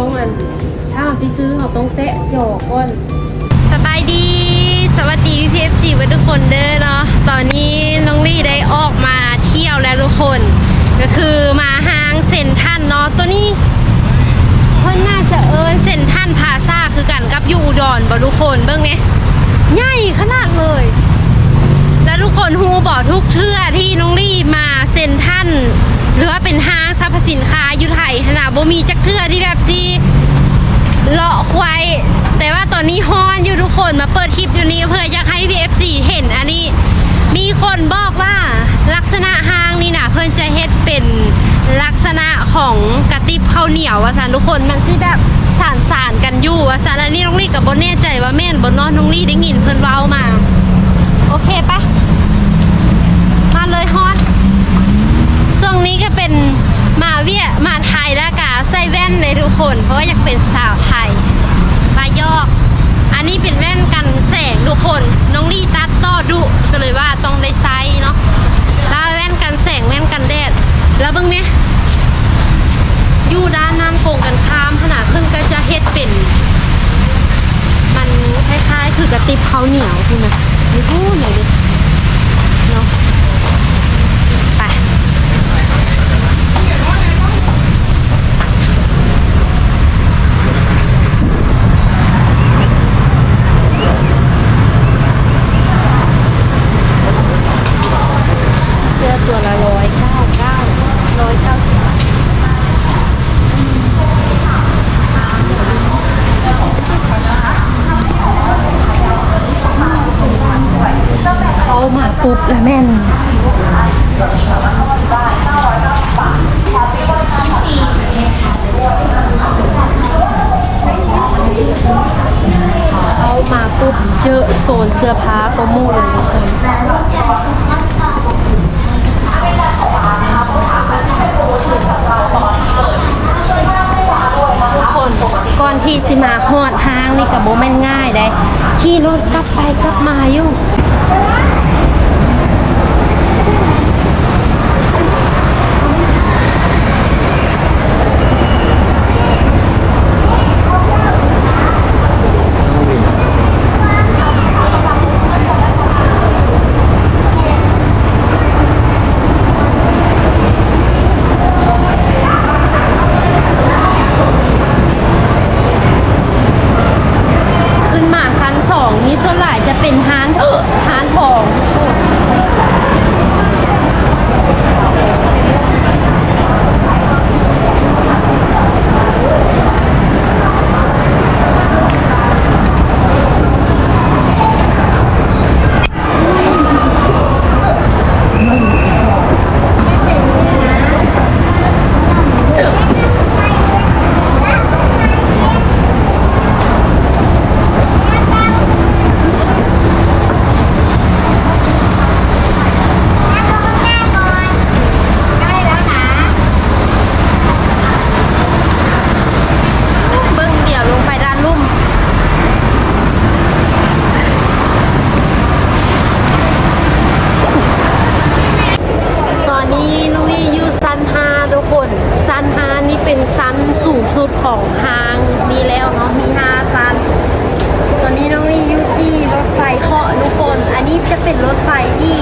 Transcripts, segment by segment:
องอัน ถ้าเราซื้อเราต้องแตะจอก่อนสบายดี สวัสดีพี่เอฟซีทุกคนเด้อเนาะตอนนี้น้องลี่ได้ออกมาเที่ยวแล้วทุกคน ก็คือมาห้างเซนทรันเนาะตัวนี้เพิ่นน่าจะเอินเซนทรันพาซาคือกันกับอยูอุดอนบ่ทุกคนเบิ่งเนี่ยใหญ่ขนาดเลย แล้วทุกคนฮูบอกทุกเทื่อที่น้องลี่มาเซนทรัน หรือว่าเป็นห้างสรรพสินค้าอยู่ไทยขนาดบ่มีจักเทื่อที่แบบซีเลาะควายแต่ว่าตอนนี้ฮ้อนอยู่ทุกคนมาเปิดคลิปอยู่นี้เพื่ออยากให้ PFC เห็นอันนี้ มีคนบอกว่าลักษณะห้างนี่นะเพื่อนจะเฮ็ดเป็นลักษณะของกระติบข้าวเหนียวว่าสันทุกคนมันที่แบบสานสานกันอยู่ว่าสันอันนี้น้องลี่กับบนแน่ใจว่าแม่นบนนอนน้องลี่ได้ยินเพื่อนเว้ามา โอเคปะมาเลยฮอน ช่วงนี้ก็เป็น มาไทยแล้วกะใส่แว่นเลยทุกคน เพราะว่าอยากเป็นสาวไทยมายอก อันนี้เป็นแว่นกันแสงทุกคน น้องลี่ตัดต่อดุก็เลยว่าต้องได้ไซส์เนาะแล้วแว่นกันแสงแว่นกันแดด แล้วเบิ่งเนี่ยอยู่ด้านนั้นโกงกันข้ามขนาดขึ้นก็จะเฮ็ดเป็น มันคล้ายๆ คือกระติบเขาเหนียวใช่ไหมไม่พูดเลยดิเนาะ ไป เสื้อตัวละร้อยเก้าเก้าร้อยเก้าสิบ เขามา ปุ๊บแล้วแม่นเขามาปุ๊บเจอโซนเสื้อผ้าโปรโมเลยทุกคนทุกคนก่อนที่สิมาฮอดห้างนี่กับโบแม่นง่ายได้ขี่รถกลับไปกลับมาอยู่ ขึ้นมาชั้นสองนี่ส่วนหลายจะ เป็นฮานเถอะฮานทองเบิ้งเดี่ยวลงไปด้านลุ่ม ตอนนี้น้องนี่อยู่ซันฮาทุกคนซันฮานี่เป็นซันสูงสุดของห้างมีแล้วเนาะมีห้าซัน ตอนนี้น้องนี่อยู่ที่รถไฟเหาะทุกคน อันนี้ จะเป็นรถไฟที่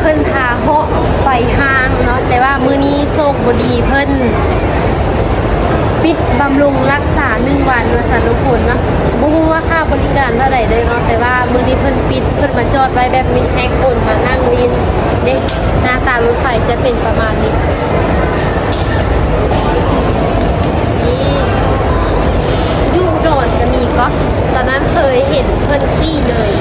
เพิ่นพาเหาะไปห้างเนาะแต่ว่ามื้อนี้โชคบดีเพิ่นปิดบำรุงรักษาหนึ่งวันมาสันทุกคนเนาะบ่ฮู้ว่าค่าบริการเท่าไหร่เลยเนาะแต่ว่ามื้อนี้เพิ่นปิดเพิ่นมาจอดไว้แบบนี้ให้คนมานั่งลินเด็กหน้าตารถไฟจะเป็นประมาณนี้นี่โดนจะมีก็ตอนนั้นเคยเห็นเพิ่นขี่เลย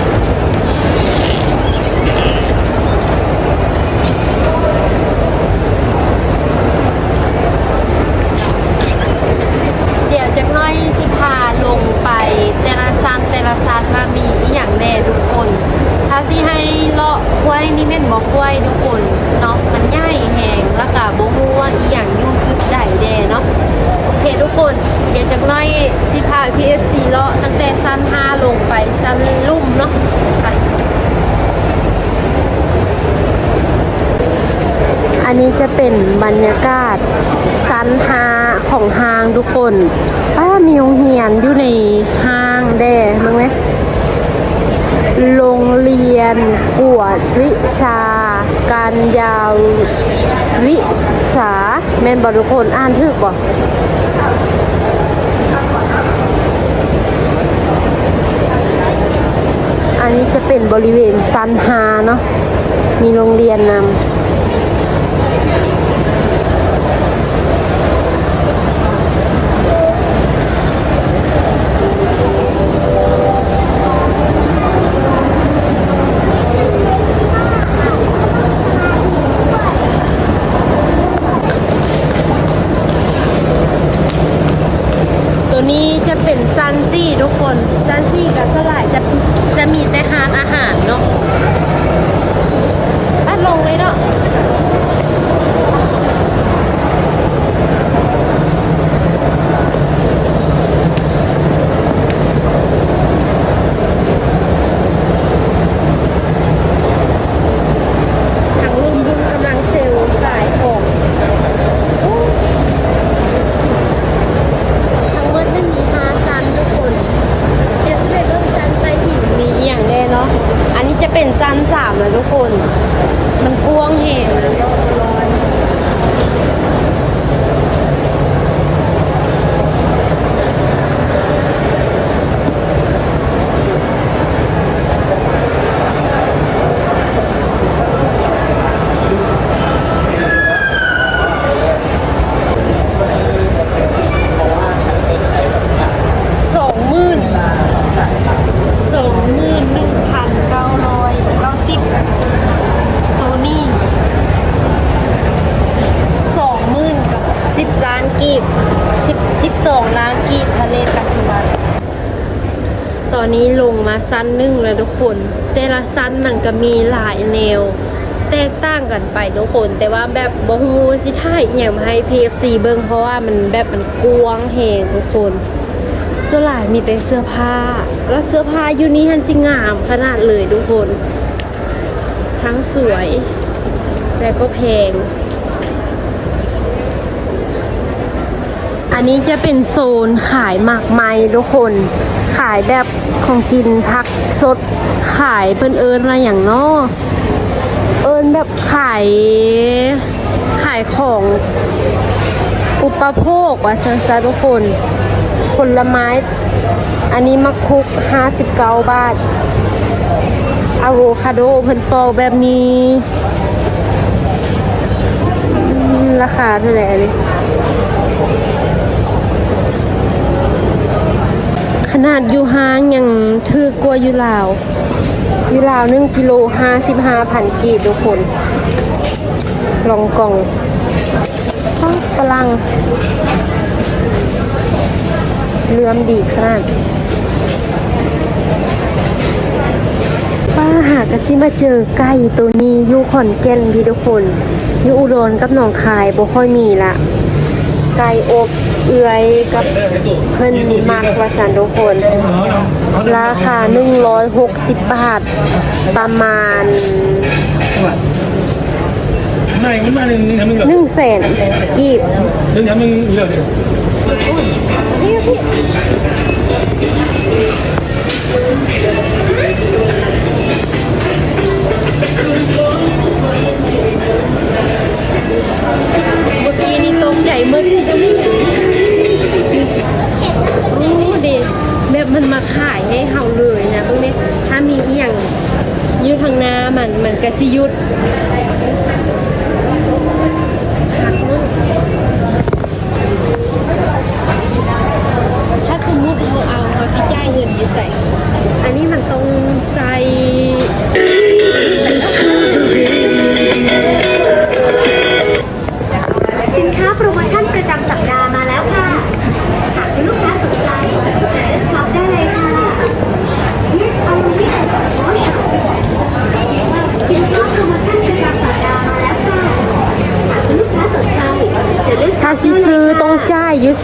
เดี๋ยวจากหน้อยสิพาลงไปแต่ละซันแต่ละซันว่ามีอีหยังแน่ทุกคน ถ้าสิให้เลาะควายนี่แม่นบอกควายทุกคนเนาะมันใหญ่แหงแล้วก็บ่ฮู้ว่าอีหยังอยู่จุดใดแน่เนาะโอเคทุกคน เดี๋ยวจากหน้อยสิพา PFC เลาะตั้งแต่ซัน5ลงไปซันลุ่มเนาะไป อั นี้จะเป็นบรรยากาศซันฮาของห้างทุกคนป้ามีโรงเรียนอยู่ในห้างแด่มึงไหมโรงเรียนกวดวิชา การยาววิสาแมนบทุกคนอ่านถึกบ่อันนี้จะเป็นบริเวณซันฮาเนาะมีโรงเรียนนำ จะเป็นซันซี่ทุกคนซันซี่กับสลายจะจะมีแต่หารอาหารเนาะอัดลงเลยเนาะทางลุงบุญกำลังเซลล์ขายของโอ้ ทั้งหมดไม่มีห้าซันทุกคนเดี๋ยวจะไปเริ่มซันไซหินมีอหย่างแน่เนาะ อันนี้จะเป็นซันสามนะทุกคน มันกว้างเหง อนนี้ลงมาสั้นหนึ่งแล้วทุกคน แต่ละสั้นมันก็มีหลายแนว แตกต่างกันไปทุกคน แต่ว่าแบบบ่ฮู้สิท่ายอย่างมาให้ PFC เบิ่งเพราะว่ามันแบบมันกว้างแหงทุกคนเส่วนหลายมีแต่เสื้อผ้า แล้วเสื้อผ้าอยู่นี่ฮันสิงามขนาดเลยทุกคน ทั้งสวยแต่ก็แพง อันนี้จะเป็นโซนขายหมากไม้ทุกคน ขายแบบของกินพักสด ขายเพิ่นเอิญอะไรอย่างนอเอิญแบบขายขายของอุปโภคว่าซันซะทุกคนผลไม้ อันนี้มักคุก 59 บาทอะโวคาโดเพิ่นปอกแบบนี้ ราคาเท่าไหร่อันนี้ ขนาดอยู่ห้างยังถือกว่าอยู่ลาว อยู่ลาวหนึ่งกิโลห้าสิบห้าพันกีบทุกคน ลองกล่องอ้าวฝรั่งเลื่อมดีขนาดป้าหากระชิมาเจอไก่ตัวนี้อยู่ขอนแก่นพี่ทุกคนอยู่อุดรกับหนองคายบ่ค่อยมีละ ไก่อบเอื่อยกับเพิ่นมากว่าสันทุกคน ราคา 160 บาท ประมาณไม่ไม่มาหนึ่งทำหนึ่งเหรอ1แสนกีบหนึ่งทำหนึ่งนี่เหรอเนี่ยนี่พี่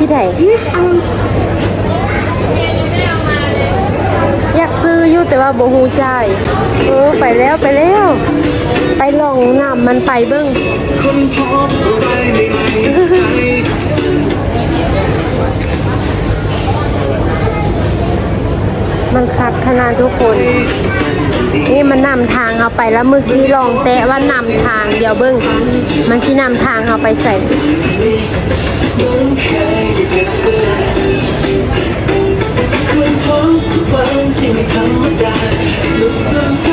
ที่ไหนอยากซื้ออยู่แต่ว่าโบหูใจโอ้ไปแล้วไปแล้ว ไปลองนำมันไปเบิ้งมันคับขนาดทุกคน นี่มันนำทางเอาไปแล้วเมื่อกี้ลองแตะว่านำทางเดี๋ยวเบิ้งมันที่นำทางเอาไปใส่ ควรพบทุกวันที่ไม่ธรรมดาลุกขึ้น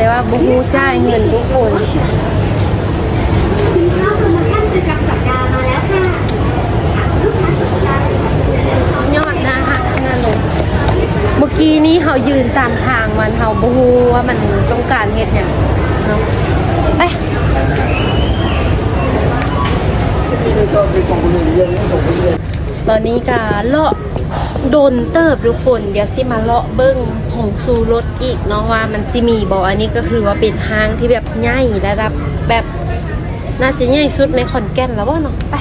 แต่ว่าบูฮูจ่ายเงินทุกคนสินค้าโปรโมชั่นประจำสัปดาห์มาแล้วค่ะหากคุณลูกค้าสนใจเชิญเลือกช็อปยอดนะฮะนั่นเลยเมื่อกี้นี้เขายืนตามทางมันเขาบูฮูว่ามันต้องการเฮ็ดอย่างเนาะไปตอนนี้ก็เลาะโดนเติบทุกคน เดี๋ยวสิมาเลาะเบิ้งผ งซูรสอีกเนาะว่ามันสิมีบออันนี้ก็คือว่าเป็นห้างที่แบบใหญ่ระดับแบบน่าจะใหญ่สุดในขอนแก่นแล้วว่าเนาะไป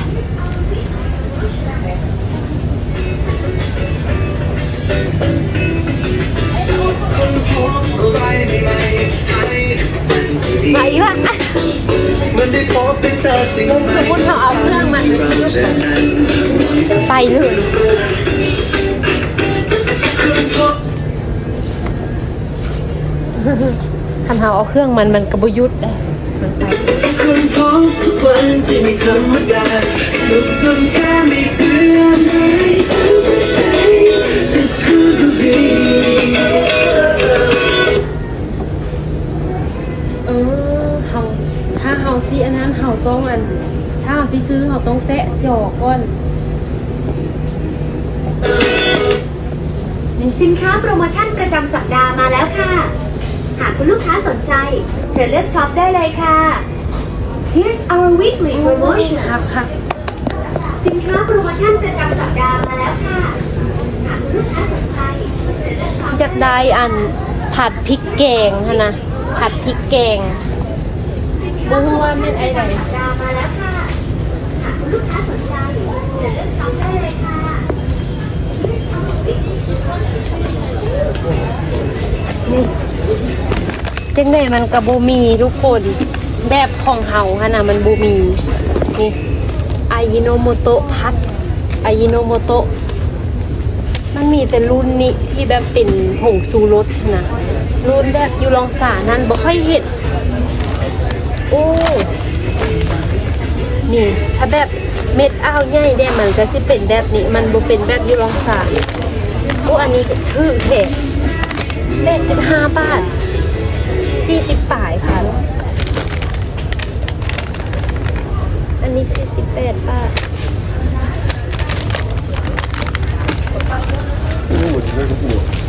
ไปละมันได้พบได้เจอสิ่งมุมสมมติเขาเอาเครื่องมันไปเลย คันเขาเอาเครื่องมันมันกระบยุดได้มันไปคนพบทุกวันที่ไม่ธรรมดาลุกจนแค่ไม่เพื่อนไหน This could be เออเขาถ้าเขาซีอันนั้นเขาต้องอัน ถ้าเขาซีซื้อเขาต้องแตะจอก่อนสินค้าโปรโมชั่น ลูกค้าสนใจ เชิญเลือกช็อปได้เลยค่ะ Here's our weekly promotion ครับครับสินค้าโปรโมชั่นประจำสัปดาห์มาแล้วค่ะหากคุณลูกค้าสนใจเชิญเลือกช็อปอยากได้อันผัดพริกแกงค่ะนะผัดพริกแกงบูฮูว่าไม่นไอ้ไรสัปดาห์มาแล้วค่ะหากคุณลูกค้าสนใจเชิญเลือกช็อปได้เลยค่ะนี่ จังไดมันกับบูมีทุกคนแบบของเฮาฮะนะมันบูมีนี่อายิโนโมโตะพัดอายิโนโมโตะมันมีแต่รุ่นนี้ที่แบบเป็นผงซูรสนะรุ่นแบบยูลองสานั่นบ่ค่อยเห็นโอ้นี่ถ้าแบบเม็ดอ้าวใหญ่แด้มันก็สิเป็นแบบนี้ มันบ่เป็นแบบยูลองสาโอ้อันนี้ก็คือเผ็ดแปดสิบห้าบาท สี่สิบป่ายค่ะ อันนี้สี่สิบแปดบาท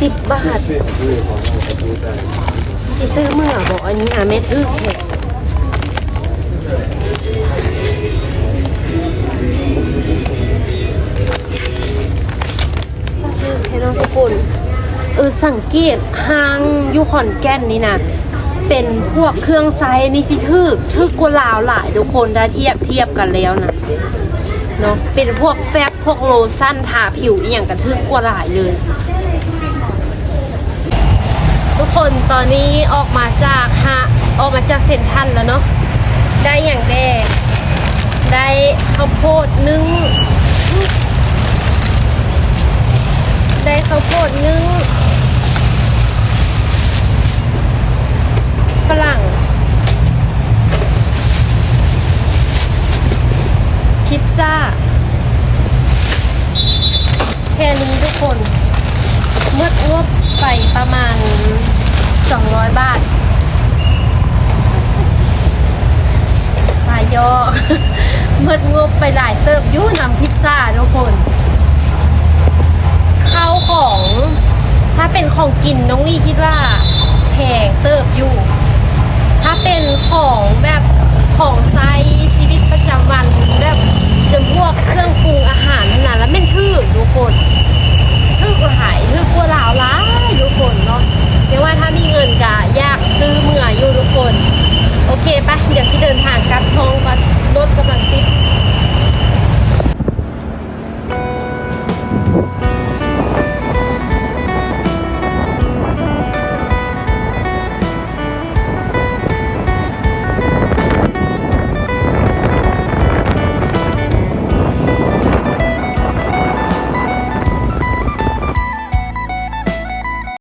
สิบบาทที่ซื้อเมื่อบอกอันนี้หาเม็ดทึกแหกทึกให้น้องทุกคนเออสังเกตห้างยูขอนแก่นนี่นะ เป็นพวกเครื่องไซส์นี่สิทึกทึกกว่าลาวหลายทุกคนได้เทียบเทียบกันแล้วนะเนาะเป็นพวกแฟบพวกโลชั่นทาผิวอหย่างกันทึกกว่าหลายเลย ทุกคนตอนนี้ออกมาจากฮะออกมาจากเซ็นทันแล้วเนาะได้อย่างแดงได้ข้าวโพดนึ่งได้ข้าวโพดนึ่ง ฝรั่ง พิซซ่า แค่นี้ทุกคน เมื่องบไปประมาณ 200 บาทมายอเมื่องบไปหลายเติบยุ่นำพิซซ่าทุกคนข้าวของ ถ้าเป็นของกินน้องลี่คิดว่าแพงเติบอยู่ ถ้าเป็นของแบบของไซชีวิตประจำวันแบบจำพวกเครื่องปรุงอาหารนั่นแล้วมันทึกทุกคนทึกหลายทึกกลัวหลาวละทุกค